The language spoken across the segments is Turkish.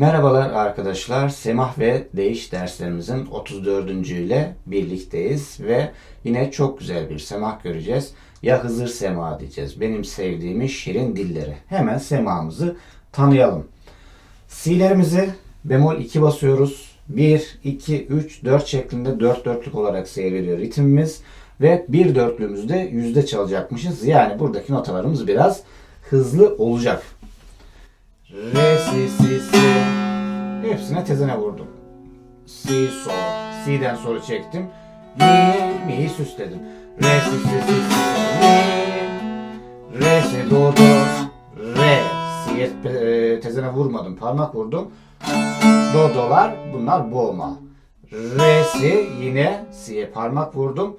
Merhabalar arkadaşlar. Semah ve Değiş derslerimizin 34. ile birlikteyiz ve yine çok güzel bir semah göreceğiz. Ya Hızır Sema diyeceğiz. Benim sevdiğim şirin dilleri. Hemen semahımızı tanıyalım. Si'lerimizi bemol 2 basıyoruz. 1, 2, 3, 4 şeklinde 4 dörtlük olarak seyrediyor ritmimiz. Ve bir dörtlüğümüzde yüzde çalacakmışız. Yani buradaki notalarımız biraz hızlı olacak. Re, si, si. Hepsine tezene vurdum. Si, sol. Si'den sonra çektim. Mi, mi'yi süsledim. Re, si, si, si, si. Mi. Re, si, do, do. Re. Si'ye e, tezene vurmadım. Parmak vurdum. Do, dolar. Bunlar boğma. Re, si. Yine si'ye parmak vurdum.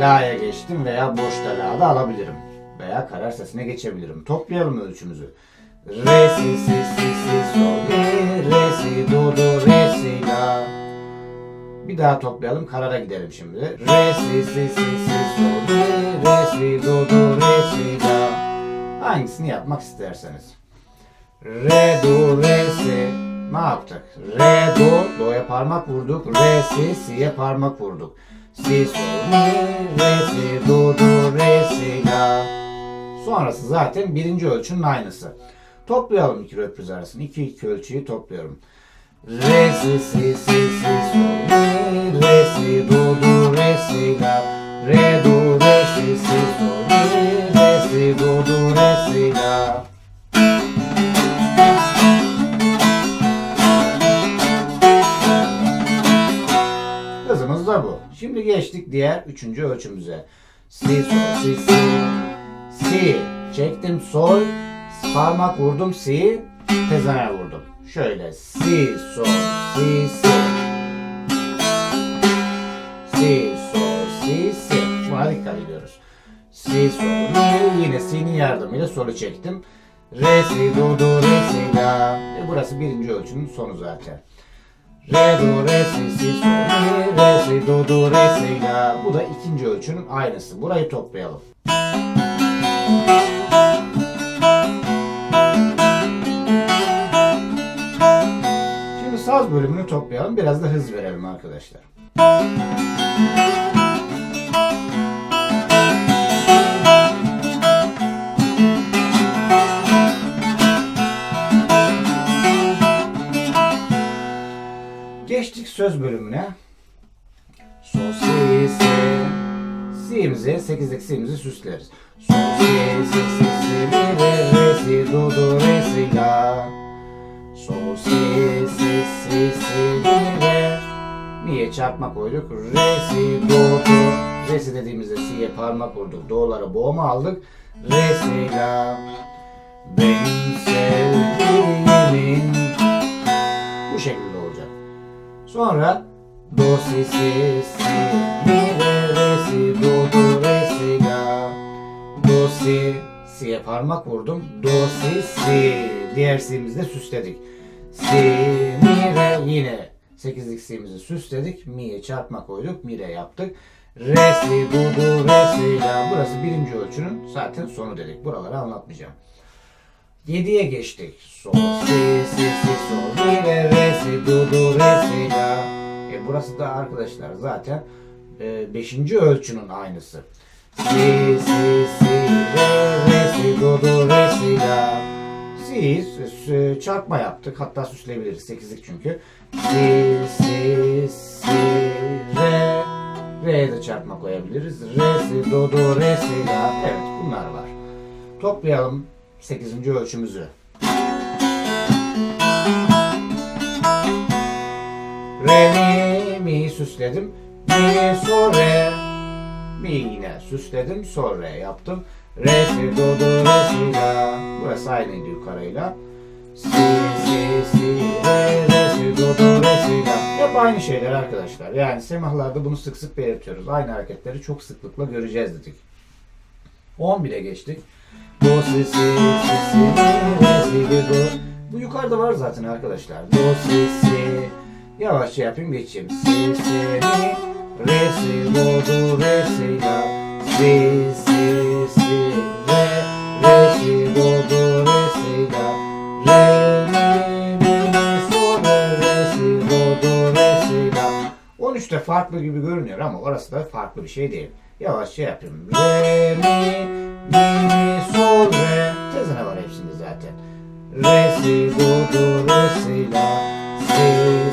La'ya geçtim veya boşta la'da alabilirim. Veya karar sesine geçebilirim. Toplayalım ölçümüzü. Re, si, si, si, si, sol, mi, re, si, do, do, re, si, la. Bir daha toplayalım. Karara gidelim şimdi. Re, si, si, si, si, sol, mi, re, si, do, do, re, si, la. Hangisini yapmak isterseniz. Re, do, re, si. Ne yaptık? Re, do, do'ya parmak vurduk. Re, si, si'ye parmak vurduk. Si, sol, mi, re, si, do, do, re, si, la. Sonrası zaten birinci ölçünün aynısı. Toplayalım iki röpüz arasını. İki iki ölçüyü topluyorum. Re, si, si, si, si, sol, mi, re, si, do, do, re, si, la. Re, do, re, si, si, sol, mi, re, si, do, do, re, si, la. Hızımız da bu. Şimdi geçtik diğer üçüncü ölçümüze. Si, sol, si, si. Si. Çektim sol. Parmak vurdum si. Tezene vurdum. Şöyle si, sol, si, si. Si, sol, si, si. Buna dikkat ediyoruz. Si, sol, mi. Yine si'nin yardımıyla solu çektim. Re, si, do, do, re, si, la. E burası birinci ölçünün sonu zaten. Re, do, re, si, si, sol, mi, re, si, do, do, re, si, la. Bu da ikinci ölçünün aynısı. Burayı toplayalım. Saz bölümünü toplayalım. Biraz da hız verelim arkadaşlar. Geçtik söz bölümüne. Sol si si si'mizi 8'lik si'mizi süsleriz. Sol si si si si re re si do do re si la. Si si si si mi re mi'ye çarpma koyduk. Re si do do re si dediğimizde si'ye parmak vurduk. Do'lara boğma aldık. Re si la. Benim sevdiğimin bu şekilde olacak. Sonra do si si si mi re re si do do re si la do si si'ye parmak vurdum do si si diğer si'mizde süsledik si mi re yine 8'lik si'mizi süsledik mi'ye çarpma koyduk mi re yaptık re si do do re si la burası birinci ölçünün zaten sonu dedik buraları anlatmayacağım 7'ye geçtik. Sol, si, si, si, sol, mi, re, re, si, do, do, re, si, la. E burası da arkadaşlar zaten 5. ölçünün aynısı. Si, si, si, re, re, si, do, do, re, si, la. S- çarpma yaptık. Hatta süsleyebiliriz. 8'lik çünkü. Si, si, si, re. Re'ye de çarpma koyabiliriz. Re, si, do, do, re, si, la. Evet bunlar var. Toplayalım 8. ölçümüzü. Re, mi, mi süsledim. Mi, so, re. Mi yine süsledim. So, re yaptım. Re, si, do, do, re, si, la. Burası aynıydı yukarıyla. Si, si, si, re, re, si, do, do, re, si, la. Hep aynı şeyler arkadaşlar. Yani semahlarda bunu sık sık belirtiyoruz. Aynı hareketleri çok sıklıkla göreceğiz dedik. 11'e geçtik. Do, si, si, si, si, re, si, do. Bu yukarıda var zaten arkadaşlar. Do, si, si. Yavaşça yapayım geçeyim. Si, si, mi, re, si, do, do, re, si, la. Si, si, farklı gibi görünüyor ama orası da farklı bir şey değil. Yavaşça yapıyorum. Re, mi, mi, mi, sol, re. Tezene var hepsinde zaten. Re, si, do, do, re, si, la. Si,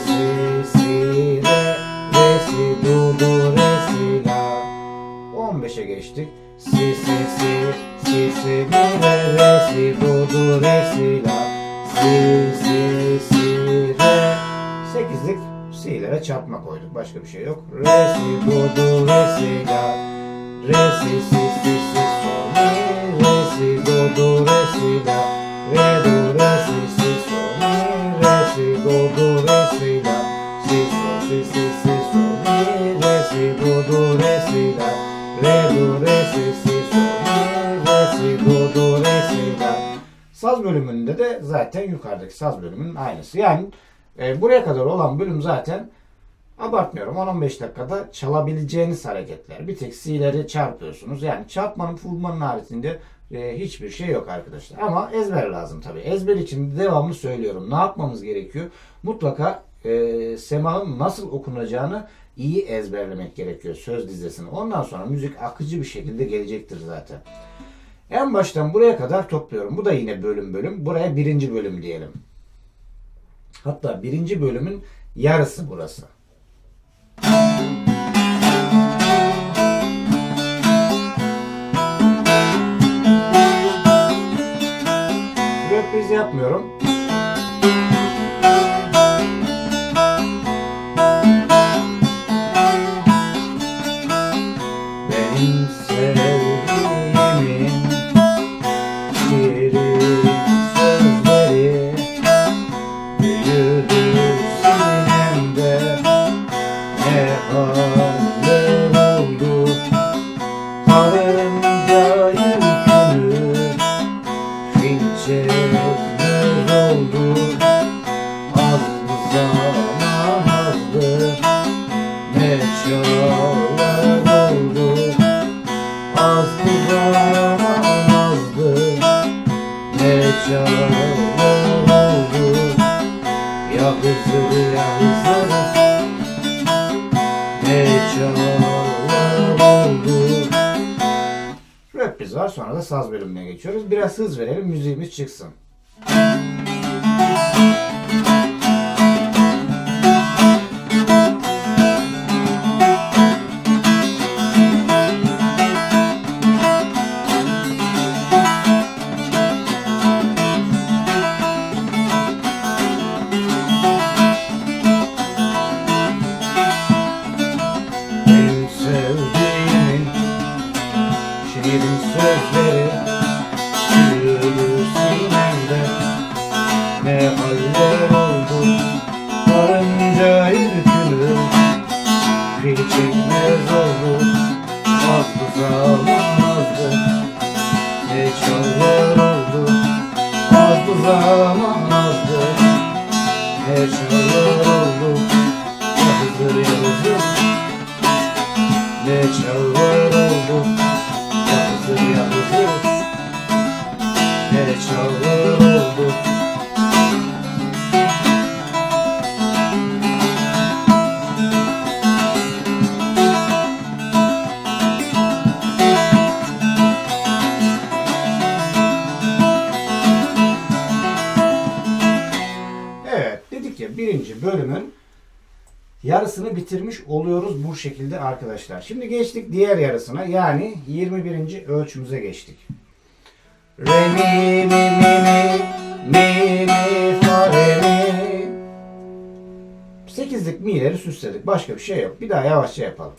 si, si, re. Re, si, do, do, re, si, la. 15'e geçtik. Si, si, si, si, si, mi, re, re, si, do, do, re, si, la. Si, si, si, re. 8'lik si'lere çarpma koyduk. Başka bir şey yok. Re, si, do, do, re, si, la. Re, si, si, si, si, sol, mi. Re, si, do, do, re, si, la. Re, do, re, si, si, sol, mi. Re, si, do, do, re, si, la. Si, sol, si, si, si, sol, mi. Re, si, do, do, re, si, la. Re, do, re, si, si, sol, mi. Re, si, do, do, re, si, la. Saz bölümünde de zaten yukarıdaki saz bölümünün aynısı. Yani e, buraya kadar olan bölüm zaten abartmıyorum 10-15 dakikada çalabileceğiniz hareketler. Bir tek C'leri çarpıyorsunuz. Yani çarpmanın fulmanın haricinde e, hiçbir şey yok arkadaşlar. Ama ezber lazım tabii. Ezber için devamlı söylüyorum. Ne yapmamız gerekiyor? Mutlaka e, semahın nasıl okunacağını iyi ezberlemek gerekiyor söz dizesini. Ondan sonra müzik akıcı bir şekilde gelecektir zaten. En baştan buraya kadar topluyorum. Bu da yine bölüm bölüm. Buraya birinci bölüm diyelim. Hatta birinci bölümün yarısı burası. Çağlar oldu Ya Hızır ya Hızır ne çağlar oldu Rap var sonra da saz bölümüne geçiyoruz. Biraz hız verelim müziğimiz çıksın. Benim yarısını bitirmiş oluyoruz bu şekilde arkadaşlar. Şimdi geçtik diğer yarısına yani 21. ölçümüze geçtik. Re mi mi mi mi mi mi fa re mi. Sekizlik mi'leri süsledik. Başka bir şey yok. Bir daha yavaşça yapalım.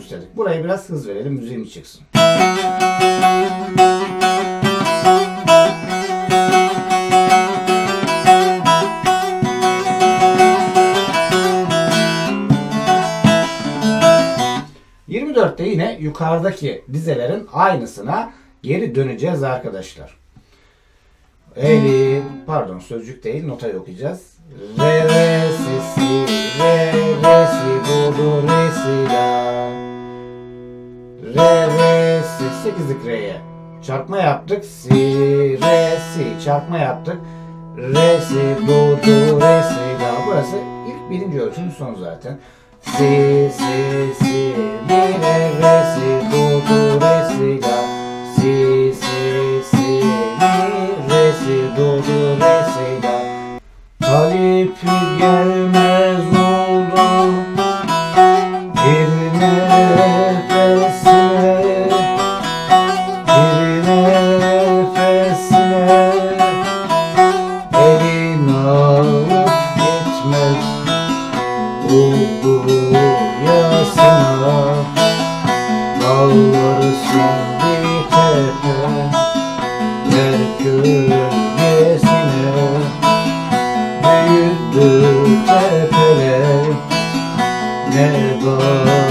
Süsledik. Burayı biraz hız verelim müziğimiz çıksın. ...24'te yine yukarıdaki dizelerin aynısına geri döneceğiz arkadaşlar. Elim, pardon sözcük değil notayı okuyacağız. Re re yaptık. Si, re, si. Çarpma yaptık. Re, si, do, do, re, si, la. Burası ilk birinci ölçünün sonu zaten. Si, si, si, mi, re, re, si, do, do, re, si, la. Si, si, si, mi, re, si, do, do, Dağları sildi tepe Ver gölgesine. Büyüdü tepeler Ne dağlar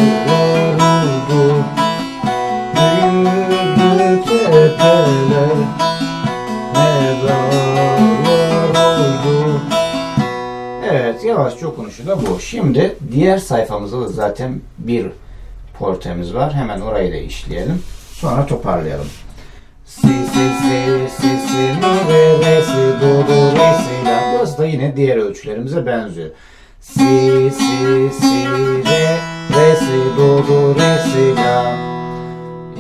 oldu Büyüdü tepeler Ne dağlar oldu Evet yavaşça okunuşu da bu. Şimdi diğer sayfamızda da zaten bir portemiz var. Hemen orayı da işleyelim. Sonra toparlayalım. Si si si si si mi re re si do do re si la. Burası da yine diğer ölçülerimize benziyor. Si si si re re si do do re si la.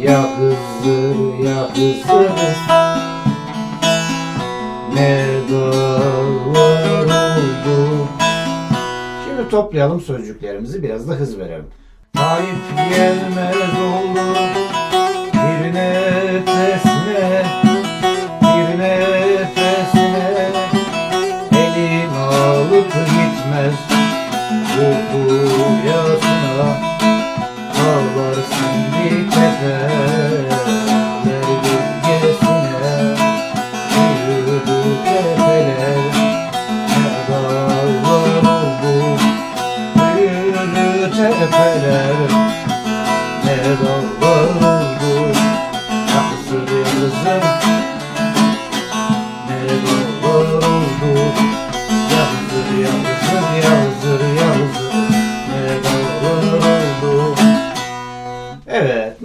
Ya hızır ya hızır ne dağlar oldu. Şimdi toplayalım sözcüklerimizi biraz da hız verelim. Talip gelmez oldu bir nefesine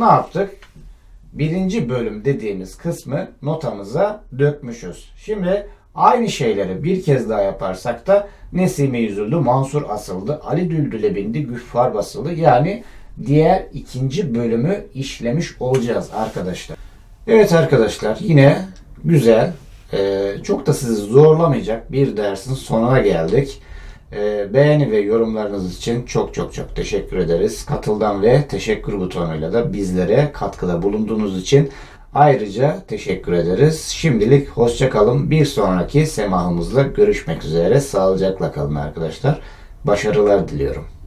ne yaptık? Birinci bölüm dediğimiz kısmı notamıza dökmüşüz. Şimdi aynı şeyleri bir kez daha yaparsak da Nesime yüzüldü, Mansur asıldı, Ali Düldül'e bindi, Güffar basıldı. Yani diğer ikinci bölümü işlemiş olacağız arkadaşlar. Evet arkadaşlar yine güzel, e, çok da sizi zorlamayacak bir dersin sonuna geldik. E, beğeni ve yorumlarınız için çok çok çok teşekkür ederiz. Katıldan ve teşekkür butonuyla da bizlere katkıda bulunduğunuz için ayrıca teşekkür ederiz. Şimdilik hoşça kalın. Bir sonraki semahımızla görüşmek üzere. Sağlıcakla kalın arkadaşlar. Başarılar diliyorum.